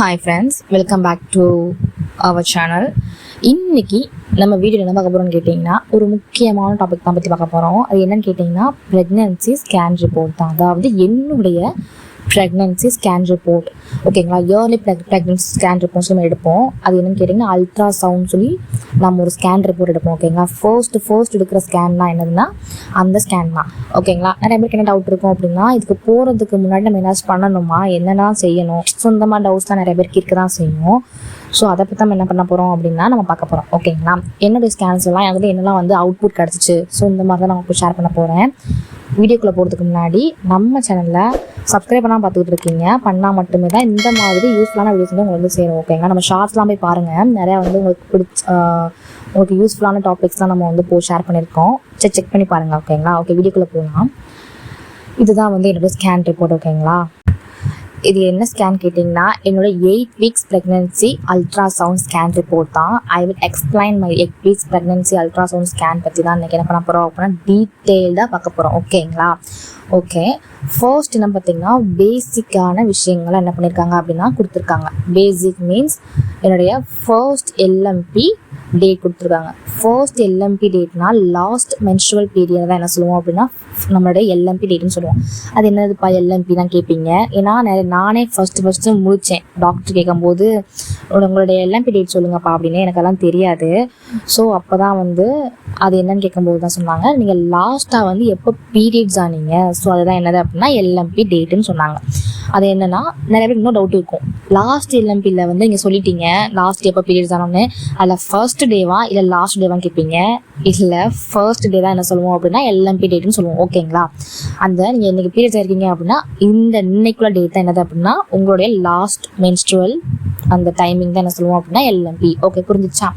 Hi friends welcome back to our channel இன்னைக்கு நம்ம video என்ன பார்க்க போகிறோம்னு கேட்டிங்கன்னா ஒரு முக்கியமான டாபிக் தான் பற்றி பார்க்க போகிறோம் அது என்னன்னு கேட்டிங்கன்னா ப்ரெக்னென்சி ஸ்கேன் ரிப்போர்ட் தான். அதாவது என்னுடைய ப்ரெக்னன்சி ஸ்கேன் ரிப்போர்ட் ஓகேங்களா early preg pregnancy scan reports நம்ம எடுப்போம். அது என்னன்னு கேட்டிங்கன்னா அல்ட்ரா சவுண்ட் சொல்லி நம்ம ஒரு ஸ்கேன் ரிப்போர்ட் எடுப்போம் ஓகேங்களா ஃபர்ஸ்ட் ஃபர்ஸ்ட் எடுக்கிற ஸ்கேன்னா என்னதுன்னா அந்த ஸ்கேன் தான். ஓகேங்களா நிறைய பேருக்கு என்ன டவுட் இருக்கும் அப்படின்னா இதுக்கு போகிறதுக்கு முன்னாடி நம்ம என்ன பண்ணணுமா? என்னென்ன செய்யணும்? ஸோ இந்த மாதிரி டவுட்ஸ் தான் நிறைய பேருக்கு இருக்க தான் செய்யும். ஸோ அதை பற்றி நம்ம என்ன பண்ண போகிறோம் அப்படின்னா நம்ம பார்க்க போகிறோம் ஓகேங்களா என்னுடைய ஸ்கேன்ஸ் எல்லாம் வந்து என்னெல்லாம் வந்து அவுட்புட் கிடச்சிச்சு? ஸோ இந்த மாதிரி தான் நான் உங்களுக்கு ஷேர் பண்ண போகிறேன் வீடியோக்குள்ளே போகிறதுக்கு முன்னாடி நம்ம சேனலில் சப்ஸ்கிரைப் பண்ணால் பார்த்துக்கிட்டு இருக்கீங்க. பண்ணால் மட்டுமே தான் இந்த மாதிரி யூஸ்ஃபுல்லான வீடியோஸ் வந்து உங்களுக்கு வந்து சேரும் ஓகேங்களா நம்ம ஷார்ட்ஸ்லாம் போய் பாருங்கள் நிறையா வந்து உங்களுக்கு பிடிச்ச உங்களுக்கு யூஸ்ஃபுல்லான டாபிக்ஸ்லாம் நம்ம வந்து போ ஷேர் பண்ணியிருக்கோம். சரி செக் பண்ணி பாருங்கள் ஓகேங்களா ஓகே வீடியோக்குள்ளே போகலாம் இதுதான் வந்து என்னோடய ஸ்கேன் ரிப்போர்ட் ஓகேங்களா இது என்ன ஸ்கேன் கேட்டிங்கன்னா என்னோட eight weeks pregnancy ultrasound scan report தான். I will explain my eight weeks pregnancy ultrasound scan பற்றி தான் இன்றைக்கி என்ன பண்ண போகிறோம் அப்படின்னா டீட்டெயில்டாக பார்க்க போகிறோம் ஓகேங்களா ஓகே ஃபர்ஸ்ட் என்ன பார்த்தீங்கன்னா பேசிக்கான விஷயங்களை என்ன பண்ணியிருக்காங்க அப்படின்னா கொடுத்துருக்காங்க. பேசிக் மீன்ஸ் என்னுடைய ஃபர்ஸ்ட் எல்எம்பி டேட் கொடுத்துருக்காங்க. ஃபர்ஸ்ட் எல்எம்பி டேட்னா லாஸ்ட் மென்ஸ்ட்ரல் பீரியட் தான் என்ன சொல்லுவோம் அப்படின்னா நம்மளுடைய எல்எம்பி டேட்னு சொல்லுவோம். அது என்னதுப்பா எல்எம்பி தான் கேட்பீங்க ஏன்னா நிறைய நானே ஃபர்ஸ்ட் ஃபஸ்ட்டு முடித்தேன் டாக்டர் கேட்கும்போது உங்களுடைய எல்எம்பி டேட் சொல்லுங்கப்பா அப்படின்னு எனக்கெல்லாம் தெரியாது. ஸோ அப்போ தான் வந்து அது என்னன்னு கேட்கும்போது தான் சொன்னாங்க. நீங்கள் லாஸ்ட்டாக வந்து எப்போ பீரியட்ஸ் ஆனீங்க ஸோ அதுதான் என்னது அப்படின்னா எல்எம்பி டேட்டுன்னு சொன்னாங்க. அது என்னன்னா நிறைய பேர் இன்னும் டவுட் இருக்கும். லாஸ்ட் எல்எம்பியில் வந்து நீங்கள் சொல்லிட்டீங்க லாஸ்ட் எப்போ பீரியட்ஸ் ஆனோன்னு. அதில் ஃபர்ஸ்ட் டேவா இல்லை லாஸ்ட் டேவான்னு கேட்பீங்க இல்லை ஃபர்ஸ்ட் டே தான் என்ன சொல்லுவோம் அப்படின்னா எல்எம்பி டேட்னு சொல்லுவோம். ஓகேங்களா அந்த நீங்கள் இன்னைக்கு பீரியட்ஸ் ஆயிருக்கீங்க அப்படின்னா இந்த இன்னைக்குள்ள டேட் தான் என்னது அப்படின்னா உங்களுடைய லாஸ்ட் மென்ஸ்ட்ரல் அந்த டைமிங் தான் என்ன சொல்லுவோம் அப்படின்னா எல்எம்பி ஓகே புரிஞ்சிச்சா?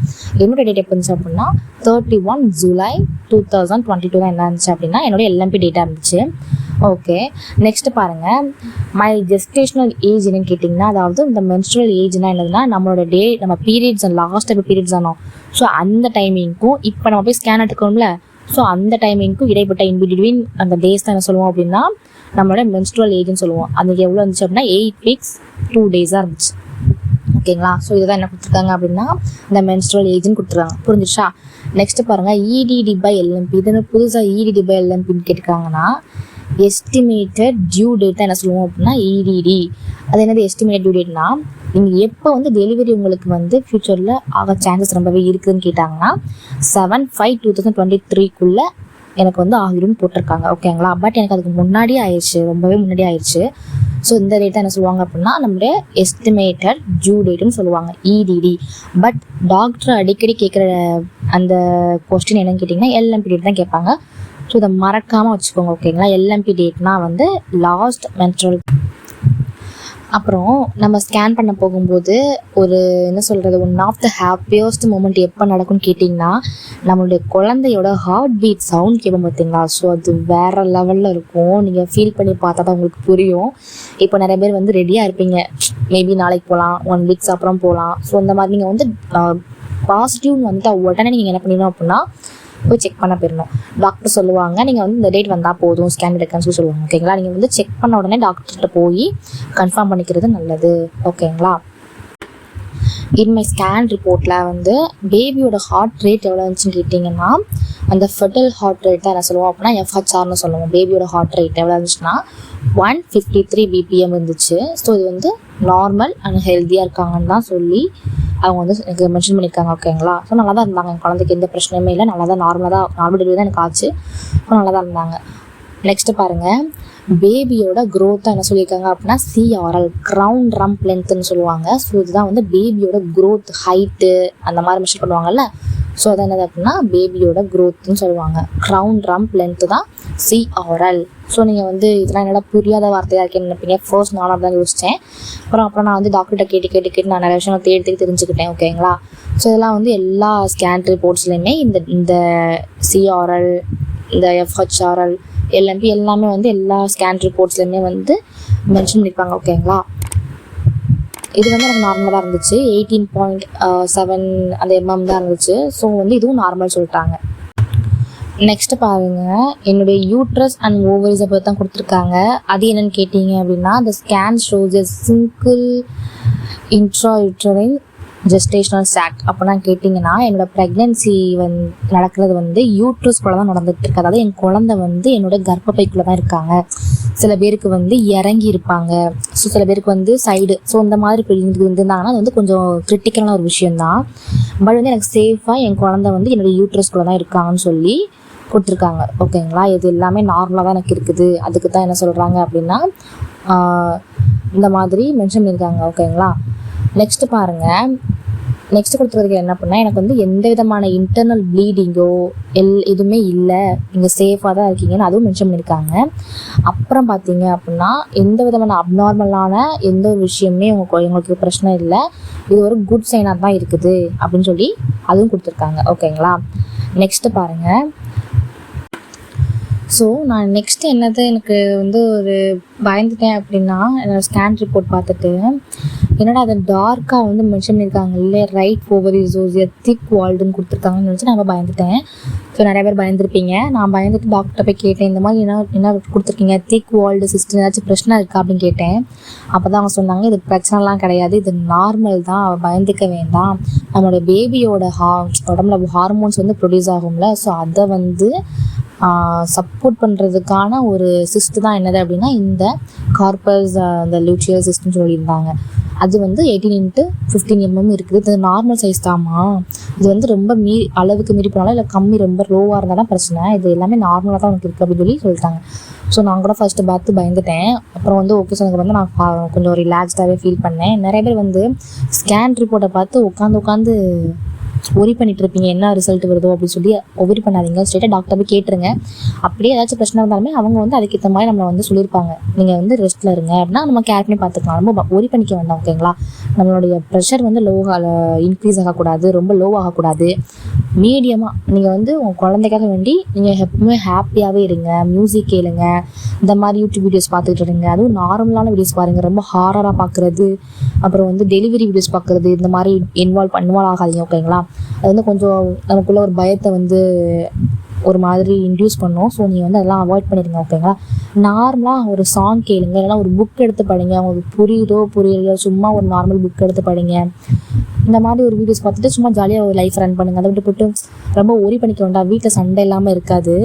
என்னோட டேட் எப்போ இருந்துச்சு அப்படின்னா thirty one July two thousand twenty two தான் என்ன இருந்துச்சு அப்படின்னா என்னோட எல்எம்பி டேட்டாக இருந்துச்சு. ஓகே நெக்ஸ்ட் பாருங்க. மை ஜெஸ்டேஷனல் ஏஜ் கேட்டிங்கன்னா அதாவது இந்த மென்ஸ்ட்ரல் ஏஜ்னா என்னதுன்னா நம்மளோட டே நம்ம பீரியட்ஸ் லாஸ்ட் எப்போ பீரியட்ஸ் ஆனோம் ஸோ அந்த டைமிங்க்கும் இப்போ நம்ம போய் ஸ்கேன் எடுக்கணும்ல ஸோ அந்த டைமிங்க்கும் இடைப்பட்ட இன்பிட்வீன் அந்த டேஸ் தான் என்ன சொல்லுவோம் அப்படின்னா நம்மளோட மென்ஸ்ட்ரல் ஏஜ்னு சொல்லுவோம். அது எவ்வளோ இருந்துச்சு அப்படின்னா எயிட் வீக்ஸ் டூ டேஸாக இருந்துச்சு. ஓகேங்களா ஸோ இதுதான் என்ன கொடுத்துருக்காங்க அப்படின்னா இந்த மென்ஸ்ட்ரல் ஏஜ்னு கொடுத்துருக்காங்க. புரிஞ்சிச்சா? நெக்ஸ்ட் பாருங்க இடிடி பை எல்எம்பி இது புதுசாக இடிடி பை எல்எம்பின்னு கேட்டிருக்காங்கன்னா எஸ்டிமேட்டட் டியூ டேட் என்ன சொல்லுவோம் அப்படின்னா இடிடி அது என்னது எஸ்டிமேட்டட் டியூ டேட்னா நீங்கள் எப்போ வந்து டெலிவரி உங்களுக்கு வந்து ஃப்யூச்சரில் ஆக சான்சஸ் ரொம்பவே இருக்குதுன்னு கேட்டாங்கன்னா seven five two thousand twenty த்ரீக்குள்ளே எனக்கு வந்து ஆகிரும்னு போட்டிருக்காங்க. ஓகேங்களா பட் எனக்கு அதுக்கு முன்னாடியே ஆயிடுச்சு ரொம்பவே முன்னாடி ஆயிடுச்சு ஸோ இந்த டேட்டை என்ன சொல்லுவாங்க அப்படின்னா நம்மளுடைய எஸ்டிமேட்டட் டியூ டேட்னு சொல்லுவாங்க. இடிடி பட் டாக்டர் அடிக்கடி கேட்குற அந்த கொஸ்டின் என்னன்னு கேட்டிங்கன்னா எல்எம்பி டேட் தான் கேட்பாங்க. ஸோ இதை மறக்காமல் வச்சுக்கோங்க ஓகேங்களா எல்எம்பி டேட்னா வந்து லாஸ்ட் மென்ட்ரல் அப்புறம் நம்ம ஸ்கேன் பண்ண போகும்போது ஒரு என்ன சொல்கிறது one of the happiest moment எப்போ நடக்கும்னு கேட்டிங்கன்னா நம்மளுடைய குழந்தையோட ஹார்ட் பீட் சவுண்ட் கேட்போம் பார்த்தீங்களா ஸோ அது வேற லெவலில் இருக்கும். நீங்கள் ஃபீல் பண்ணி பார்த்தா தான் உங்களுக்கு புரியும். இப்போ நிறைய பேர் வந்து ரெடியாக இருப்பீங்க. மேபி நாளைக்கு போகலாம் ஒன் வீக்ஸ் அப்புறம் போகலாம் ஸோ இந்த மாதிரி நீங்கள் வந்து பாசிட்டிவ்னு வந்து உடனே நீங்கள் என்ன பண்ணிடணும் அப்படின்னா போய் செக் பண்ண போயிடணும் டாக்டர் சொல்லுவாங்க நீங்கள் வந்து இந்த டேட் வந்தால் போதும் ஸ்கேன் எடுக்கன்னு சொல்லி சொல்லுவாங்க. ஓகேங்களா நீங்கள் வந்து செக் பண்ண உடனே டாக்டர்கிட்ட போய் கன்ஃபார்ம் பண்ணிக்கிறது நல்லது. ஓகேங்களா இன்மை ஸ்கேன் ரிப்போர்ட்டில் வந்து பேபியோட ஹார்ட் ரேட் எவ்வளோ இருந்துச்சுன்னு கேட்டிங்கன்னா அந்த ஃபெட்டல் ஹார்ட் ரேட் தான் என்ன சொல்லுவோம் அப்படின்னா எஃப்ஹெச்ஆர்னு சொல்லுவோம். பேபியோட ஹார்ட் ரேட் எவ்வளோ இருந்துச்சுன்னா ஒன் ஃபிஃப்டி த்ரீ பிபிஎம் இருந்துச்சு. ஸோ இது வந்து நார்மல் அண்ட் ஹெல்த்தியாக இருக்காங்கன்னு தான் சொல்லி அவங்க வந்து எனக்கு மென்ஷன் பண்ணியிருக்காங்க ஓகேங்களா ஸோ நல்லா தான் இருந்தாங்க. என் குழந்தைக்கு எந்த பிரச்சனையுமே இல்லை. நல்லா தான் நார்மலாக தான் நார்மல் டெலிவரி தான் எனக்கு ஆச்சு. ஸோ நல்லா தான் இருந்தாங்க. நெக்ஸ்ட்டு பாருங்கள் பேபியோட க்ரோத்தாக என்ன சொல்லியிருக்காங்க அப்படின்னா சிஆர்எல் க்ரௌன் ரம்ப் லென்த்துன்னு சொல்லுவாங்க. ஸோ இதுதான் வந்து பேபியோட க்ரோத் ஹைட்டு அந்த மாதிரி மெஷர் பண்ணுவாங்கல்ல? ஸோ அது என்னது அப்படின்னா பேபியோட க்ரோத்னு சொல்லுவாங்க. க்ரௌன் ரம்ப் லென்த்து தான் சிஆர்எல் ஸோ நீங்கள் வந்து இதெல்லாம் என்னடா புரியாத வார்த்தையாக இருக்கேன்னு நினைப்பீங்க. ஃபர்ஸ்ட் நானும் தான் யோசித்தேன் அப்புறம் அப்புறம் நான் வந்து டாக்டர்கிட்ட கேட்டு கேட்டு கேட்டு நான் நிறைய விஷயம் தேடி தேடி தெரிஞ்சுக்கிட்டேன் ஓகேங்களா ஸோ இதெல்லாம் வந்து எல்லா ஸ்கேன் ரிப்போர்ட்ஸ்லையுமே இந்த இந்த சிஆர்எல் இந்த எஃப்ஹெச்ஆர்எல் எல்எம்பி எல்லாமே வந்து எல்லா ஸ்கேன் ரிப்போர்ட்ஸ்லையுமே வந்து மென்ஷன் பண்ணியிருப்பாங்க ஓகேங்களா இது வந்து எனக்கு நார்மலாக தான் இருந்துச்சு. எயிட்டீன் பாயிண்ட் செவன் அந்த எம்எம் தான் இருந்துச்சு. ஸோ வந்து இதுவும் நார்மல் சொல்லிட்டாங்க. நெக்ஸ்ட் பாருங்க. என்னுடைய யூட்ரஸ் அண்ட் ஓவரிஸை பற்றி தான் கொடுத்துருக்காங்க. அது என்னன்னு கேட்டீங்க அப்படின்னா the scan shows a single intra intrauterine gestational sac அப்படின்னா கேட்டிங்கன்னா என்னோட ப்ரெக்னென்சி வந் நடக்கிறது வந்து யூட்ரஸ்குள்ளே தான் நடந்துட்டு இருக்கு. அதாவது என் குழந்தை வந்து என்னோட கர்ப்பப்பைக்குள்ளே தான் இருக்காங்க. சில பேருக்கு வந்து இறங்கி இருப்பாங்க ஸோ சில பேருக்கு வந்து சைடு ஸோ இந்த மாதிரி இருந்திருந்தாங்கன்னா அது வந்து கொஞ்சம் கிரிட்டிக்கலான ஒரு விஷயம்தான். பட் வந்து எனக்கு சேஃபாக என் குழந்தை வந்து என்னோட யூட்ரஸ்குள்ளே தான் இருக்காங்கன்னு சொல்லி கொடுத்துருக்காங்க. ஓகேங்களா இது எல்லாமே நார்மலாக தான் எனக்கு இருக்குது. அதுக்கு தான் என்ன சொல்கிறாங்க அப்படின்னா இந்த மாதிரி மென்ஷன் பண்ணியிருக்காங்க. ஓகேங்களா நெக்ஸ்ட் பாருங்கள் நெக்ஸ்ட் கொடுத்துருக்க என்ன பண்ணால் எனக்கு வந்து எந்த விதமான இன்டர்னல் ப்ளீடிங்கோ எல் எதுவுமே இல்லை. நீங்கள் சேஃபாக தான் இருக்கீங்கன்னு அதுவும் மென்ஷன் பண்ணியிருக்காங்க அப்புறம் பார்த்தீங்க அப்படின்னா எந்த விதமான அப்நார்மலான எந்த ஒரு விஷயமே உங்கள் எங்களுக்கு பிரச்சனை இல்லை. இது ஒரு குட் சைனாக தான் இருக்குது அப்படின்னு சொல்லி அதுவும் கொடுத்துருக்காங்க. ஓகேங்களா நெக்ஸ்ட்டு பாருங்கள் ஸோ நான் நெக்ஸ்ட் என்னது எனக்கு வந்து ஒரு பயந்துட்டேன் அப்படின்னா என்னோடய ஸ்கேன் ரிப்போர்ட் பார்த்துட்டு என்னடா அது டார்க்காக வந்து மென்ஷன் பண்ணியிருக்காங்க இல்லையா ரைட் ஓவர் இஸ் திக் வால்டுன்னு கொடுத்துருக்காங்கன்னு நினச்சி நான் பயந்துட்டேன். ஸோ நிறைய பேர் பயந்துருப்பீங்க. நான் பயந்துட்டு டாக்டர் போய் கேட்டேன் இந்த மாதிரி என்ன என்ன கொடுத்துருக்கீங்க? திக் வால்டு சிஸ்டம் ஏதாச்சும் பிரச்சனை இருக்கா? அப்படின்னு கேட்டேன். அப்போ தான் அவங்க சொன்னாங்க இது பிரச்சனைலாம் கிடையாது. இது நார்மல் தான். அவள் பயந்துக்க வேண்டாம். நம்மளோட பேபியோட ஹா உடம்புல ஹார்மோன்ஸ் வந்து ப்ரொடியூஸ் ஆகும்ல. ஸோ அதை வந்து சப்போர்ட் பண்ணுறதுக்கான ஒரு சிஸ்ட் தான் என்னது அப்படின்னா இந்த கார்பஸ் அந்த லூச்சியல் சிஸ்டம் சொல்லியிருந்தாங்க. அது வந்து எயிட்டீன் இன்ட்டு ஃபிஃப்டீன் எம்எம் இருக்குது. இது நார்மல் சைஸ் தாம்மா. இது வந்து ரொம்ப மீ அளவுக்கு மீறி போனாலும் இல்லை கம்மி ரொம்ப லோவாக இருந்தாலும் பிரச்சனை. இது எல்லாமே நார்மலாக தான் உனக்கு இருக்குது அப்படின்னு சொல்லி சொல்லிட்டாங்க. ஸோ நான் கூட ஃபஸ்ட்டு பார்த்து பயந்துட்டேன். அப்புறம் வந்து ஓகே சொன்னதுக்கு வந்து நான் கொஞ்சம் ரிலாக்ஸ்டாகவே ஃபீல் பண்ணேன். நிறைய பேர் வந்து ஸ்கேன் ரிப்போர்ட்டை பார்த்து உட்காந்து உட்காந்து ஒரி பண்ணிட்டு இருப்பீங்க என்ன ரிசல்ட் வருதோ அப்படின்னு சொல்லி ஒரி பண்ணாதீங்க. ஸ்ட்ரெயிட்டாக டாக்டர் போய் கேட்டுருங்க. அப்படியே ஏதாச்சும் பிரச்சனை இருந்தாலுமே அவங்க வந்து அதுக்கேற்ற மாதிரி நம்மளை வந்து சொல்லியிருப்பாங்க. நீங்கள் வந்து ரெஸ்ட்டில் இருங்க அப்படின்னா நம்ம கேர் பண்ணி பார்த்துக்கலாம். ரொம்ப ஒரி பண்ணிக்க வேண்டாம் ஓகேங்களா நம்மளுடைய ப்ரெஷர் வந்து லோ இன்க்ரீஸ் ஆகக்கூடாது. ரொம்ப லோ ஆகக்கூடாது. மீடியமாக நீங்கள் வந்து உங்கள் குழந்தைக்காக வேண்டி நீங்கள் எப்பவுமே ஹாப்பியாகவே இருங்க. மியூசிக் கேளுங்க. இந்த மாதிரி யூடியூப் வீடியோஸ் பார்த்துட்டு இருங்க. அதுவும் நார்மலான வீடியோஸ் பாருங்கள் ரொம்ப ஹாரராக பார்க்குறது. அப்புறம் வந்து டெலிவரி வீடியோஸ் பார்க்குறது. இந்த மாதிரி இன்வால்வ் இன்வால்வ் ஆகாதீங்க ஓகேங்களா அது வந்து கொஞ்சம் நமக்குள்ள ஒரு பயத்தை வந்து ஒரு மாதிரி இன்டியூஸ் பண்ணும். ஸோ நீங்கள் வந்து அதெல்லாம் அவாய்ட் பண்ணிடுங்க ஓகேங்களா நார்மலாக ஒரு சாங் கேளுங்க. இல்லைன்னா ஒரு புக் எடுத்து படிங்க. உங்களுக்கு புரியுதோ புரியலையோ சும்மா ஒரு நார்மல் புக் எடுத்து படிங்க. இந்த மாதிரி ஒரு வீடியோஸ் பார்த்துட்டு சும்மா ஜாலியாக ஒரு லைஃப் ரன் பண்ணுங்க. அதை விட்டு போட்டு ரொம்ப ஒரி பண்ணிக்க வேண்டாம். வீட்டில் சண்டை இல்லாமல் இருக்காது.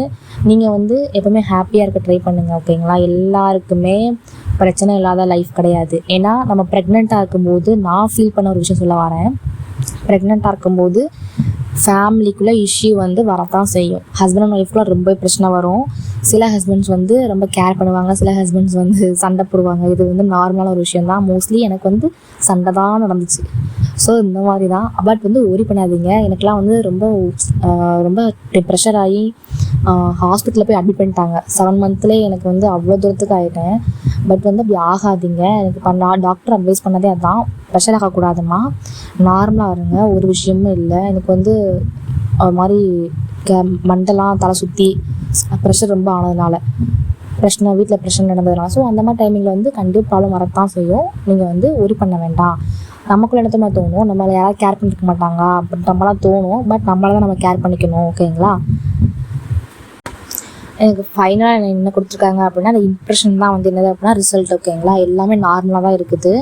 நீங்கள் வந்து எப்பவுமே ஹாப்பியாக இருக்க ட்ரை பண்ணுங்க ஓகேங்களா எல்லாருக்குமே பிரச்சனை இல்லாத லைஃப் கிடையாது. ஏன்னா நம்ம ப்ரெக்னெண்ட்டாக இருக்கும்போது நான் ஃபீல் பண்ண ஒரு விஷயம் சொல்ல வரேன். ப்ரெக்னெண்ட்டாக இருக்கும்போது ஃபேமிலிக்குள்ளே இஷ்யூ வந்து வரத்தான் செய்யும். ஹஸ்பண்ட் அண்ட் ஒய்ஃப்குள்ள ரொம்ப பிரச்சனை வரும். சில ஹஸ்பண்ட்ஸ் வந்து ரொம்ப கேர் பண்ணுவாங்க. சில ஹஸ்பண்ட்ஸ் வந்து சண்டை போடுவாங்க. இது வந்து நார்மலான ஒரு விஷயம் தான். மோஸ்ட்லி எனக்கு வந்து சண்டை தான் நடந்துச்சு. ஸோ இந்த மாதிரி தான் பட் வந்து ஒரி பண்ணாதீங்க. எனக்குலாம் வந்து ரொம்ப ரொம்ப ப்ரெஷர் ஆகி ஹாஸ்பிட்டலில் போய் அட்மிட் பண்ணிட்டாங்க. செவன் மந்த்லேயே எனக்கு வந்து அவ்வளோ தூரத்துக்கு ஆகிட்டேன் பட் வந்து அப்படி ஆகாதீங்க. எனக்கு பண்ணா டாக்டர் அட்வைஸ் பண்ணதே அதுதான் ப்ரெஷர் ஆகக்கூடாதுமா நார்மலாக இருங்க. ஒரு விஷயமும் இல்லை. எனக்கு வந்து அது மாதிரி கே மண்டெல்லாம் தலை சுற்றி ப்ரெஷர் ரொம்ப ஆனதுனால. பிரச்சனை வீட்டில் பிரச்சனை நடந்ததுனால. ஸோ அந்த மாதிரி டைமிங்கில் வந்து கண்டிப்பாக ப்ராப்ளம் வரத்தான் செய்யும். நீங்கள் வந்து ஒரி பண்ண வேண்டாம். நமக்குள்ள என்னத்தமாக தோணும்? நம்மளை யாராவது கேர் பண்ணிக்க மாட்டாங்க. அப்படின்னு நம்மளாம் தோணும். பட் நம்மளை தான் நம்ம கேர் பண்ணிக்கணும். ஓகேங்களா எனக்கு ஃபைனலாக என்ன கொடுத்துருக்காங்க அப்படின்னா அந்த இம்ப்ரெஷன் தான் வந்து என்னது அப்படின்னா ரிசல்ட் ஓகேங்களா எல்லாமே நார்மலாக தான் இருக்குது.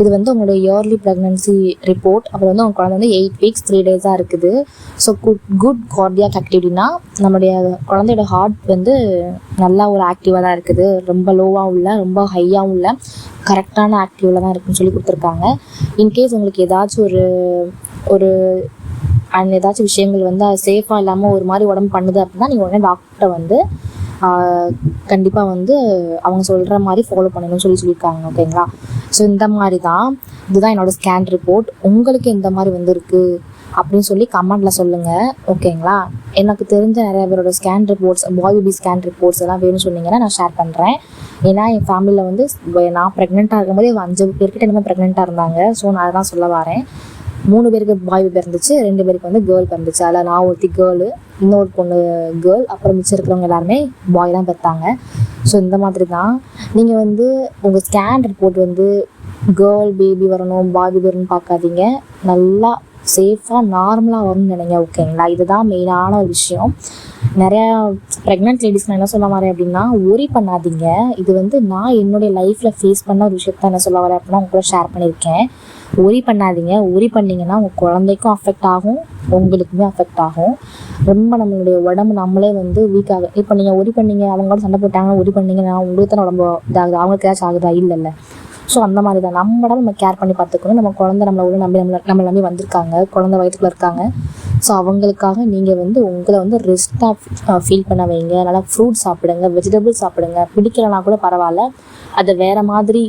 இது வந்து உங்களுடைய இயர்லி ப்ரெக்னன்சி ரிப்போர்ட் அப்புறம் வந்து உங்கள் குழந்தை வந்து எயிட் வீக்ஸ் த்ரீ டேஸாக இருக்குது. ஸோ குட் குட் கார்டியாக் ஆக்டிவிட்டினா நம்முடைய குழந்தையோட ஹார்ட் வந்து நல்லா ஒரு ஆக்டிவாக தான் இருக்குது. ரொம்ப லோவாகவும் இல்லை ரொம்ப ஹையாகவும் இல்லை. கரெக்டான ஆக்டிவில் தான் இருக்குன்னு சொல்லி கொடுத்துருக்காங்க. இன்கேஸ் உங்களுக்கு ஏதாச்சும் ஒரு ஒரு அண்ட் ஏதாச்சும் விஷயங்கள் வந்து அது சேஃபாக இல்லாமல் ஒரு மாதிரி உடம்பு பண்ணுது அப்படின்னா நீங்கள் உடனே டாக்டரை வந்து கண்டிப்பாக வந்து அவங்க சொல்கிற மாதிரி ஃபாலோ பண்ணணும்னு சொல்லி சொல்லியிருக்காங்க ஓகேங்களா ஸோ இந்த மாதிரி தான் இதுதான் என்னோடய ஸ்கேன் ரிப்போர்ட் உங்களுக்கு இந்த மாதிரி வந்திருக்கு அப்படின்னு சொல்லி கமெண்ட்டில் சொல்லுங்கள் ஓகேங்களா எனக்கு தெரிஞ்ச நிறைய பேரோட scan reports boy baby scan reports எல்லாம் வேணும்னு சொன்னீங்கன்னா நான் ஷேர் பண்ணுறேன் ஏன்னா என் ஃபேமிலியில் வந்து நான் ப்ரெக்னெண்ட்டாக இருக்கும்போது ஒரு அஞ்சு பேர்கிட்ட இனிமேல் ப்ரெக்னெண்ட்டாக இருந்தாங்க. ஸோ நான் அதான் சொல்ல வரேன். மூணு பேருக்கு பாய் பிறந்துச்சு ரெண்டு பேருக்கு வந்து கேர்ள் பிறந்துச்சு. அதில் நான் ஒருத்தி கேர்ளு இன்னொரு பொண்ணு கேர்ள் அப்புறம் மிச்சம் இருக்கிறவங்க எல்லாருமே பாய் தான் பெற்றாங்க ஸோ இந்த மாதிரி தான். நீங்கள் வந்து உங்கள் ஸ்கேன் ரிப்போர்ட் வந்து கேர்ள் பேபி வரணும் பாய் பேபி வரணும்னு பார்க்காதீங்க. நல்லா சேஃபாக நார்மலாக வரும்னு நினைங்க ஓகேங்களா இதுதான் மெயினான ஒரு விஷயம். நிறையா ப்ரெக்னென்ட் லேடிஸ் நான் என்ன சொல்ல வரேன் அப்படின்னா ஒரி பண்ணாதீங்க. இது வந்து நான் என்னுடைய லைஃப்பில் ஃபேஸ் பண்ண ஒரு விஷயத்த என்ன சொல்ல வரேன் அப்படின்னா உங்க கூட ஷேர் பண்ணியிருக்கேன். ஒரி பண்ணாதீங்க. ஒரி பண்ணீங்கன்னா உங்கள் குழந்தைக்கும் அஃபெக்ட் ஆகும் உங்களுக்குமே அஃபெக்ட் ஆகும். ரொம்ப நம்மளுடைய உடம்பு நம்மளே வந்து வீக் ஆகும் இப்போ நீங்கள் ஒரி பண்ணீங்க அவங்களோட சண்டை போட்டாங்கன்னா ஒரி பண்ணீங்கன்னா உங்களுக்கு தான் உடம்பு இதாகுது. அவங்களுக்கு ஏதாச்சும் ஆகுதா? இல்லைல்ல. ஸோ அந்த மாதிரி தான் நம்ம நம்ம கேர் பண்ணி பார்த்துக்கணும். நம்ம குழந்தை நம்மளை உள்ள நம்பி நம்மளை நம்மளை நம்பி வந்திருக்காங்க. குழந்தை வயதுக்குள்ள இருக்காங்க. ஸோ அவங்களுக்காக நீங்கள் வந்து உங்களை வந்து ரெஸ்ட்டாக ஃபீல் பண்ண வைங்க. நல்லா ஃப்ரூட் சாப்பிடுங்க வெஜிடபிள்ஸ் சாப்பிடுங்க. பிடிக்கலனா கூட பரவாயில்ல. அதை வேறு மாதிரி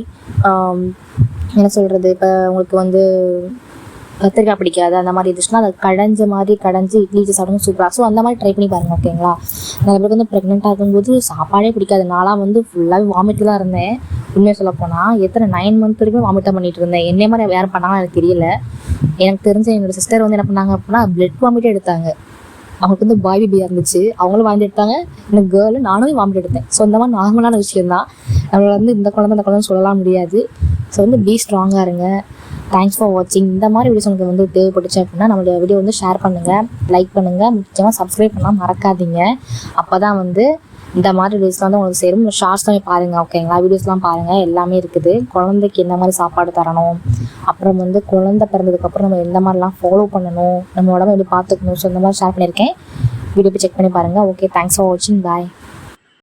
என்ன சொல்கிறது இப்போ உங்களுக்கு வந்து கத்திரிக்காய் பிடிக்காது அந்த மாதிரி இருந்துச்சுன்னா அதை கடைஞ்ச மாதிரி கடைஞ்சி இட்லி வச்சு சூப்பராக ஸோ அந்த மாதிரி ட்ரை பண்ணி பாருங்க ஓகேங்களா நிறைய பேருக்கு வந்து ப்ரெக்னெண்ட்டாக இருக்கும்போது சாப்பாடே பிடிக்காது. நான்லாம் வந்து ஃபுல்லாகவே வாமிட்டு தான் இருந்தேன். உண்மையாக சொல்ல போனால் எத்தனை நைன் மந்த் வரைக்கும் வாமிட்டாக பண்ணிட்டு இருந்தேன். என்னை மாதிரி யாரும் பண்ணாங்கன்னு எனக்கு தெரியல. எனக்கு தெரிஞ்ச என்னோட சிஸ்டர் வந்து என்ன பண்ணாங்க அப்படின்னா பிளட் வாமிட்டே எடுத்தாங்க. அவங்களுக்கு வந்து பாய் பேபியாக இருந்துச்சு. அவங்களும் வாமிட் எடுத்தாங்க. எனக்கு கேர்ளு நானும் வாமிட் எடுத்தேன். ஸோ இந்த மாதிரி நார்மலான விஷயம் தான் நம்மள வந்து இந்த குழந்தை அந்த குழந்தை சொல்லலாம் முடியாது. ஸோ வந்து பி ஸ்ட்ராங்காக இருங்க. தேங்க்ஸ் ஃபார் வாட்சிங் இந்த மாதிரி வீடியோஸ் உங்களுக்கு வந்து தேவைப்பட்டுச்சு அப்படின்னா நம்மளுடைய வீடியோ வந்து ஷேர் பண்ணுங்கள் லைக் பண்ணுங்கள் முக்கியமாக சப்ஸ்கிரைப் பண்ணால் மறக்காதீங்க. அப்போ தான் வந்து இந்த மாதிரி வீடியோஸ்லாம் வந்து உங்களுக்கு சேரும். ஷார்ட்ஸ்லாம் பாருங்கள் ஓகேங்களா வீடியோஸ்லாம் பாருங்கள் எல்லாமே இருக்குது. குழந்தைக்கு என்ன மாதிரி சாப்பாடு தரணும்? அப்புறம் வந்து குழந்தை பிறந்ததுக்கப்புறம் நம்ம எந்த மாதிரிலாம் ஃபாலோ பண்ணணும்? நம்ம உடம்பு எப்படி பார்த்துக்கணும்? ஸோ இந்த மாதிரி ஷேர் பண்ணியிருக்கேன். வீடியோ போய் செக் பண்ணி பாருங்கள் ஓகே தேங்க்ஸ் ஃபார் வாட்சிங் பாய்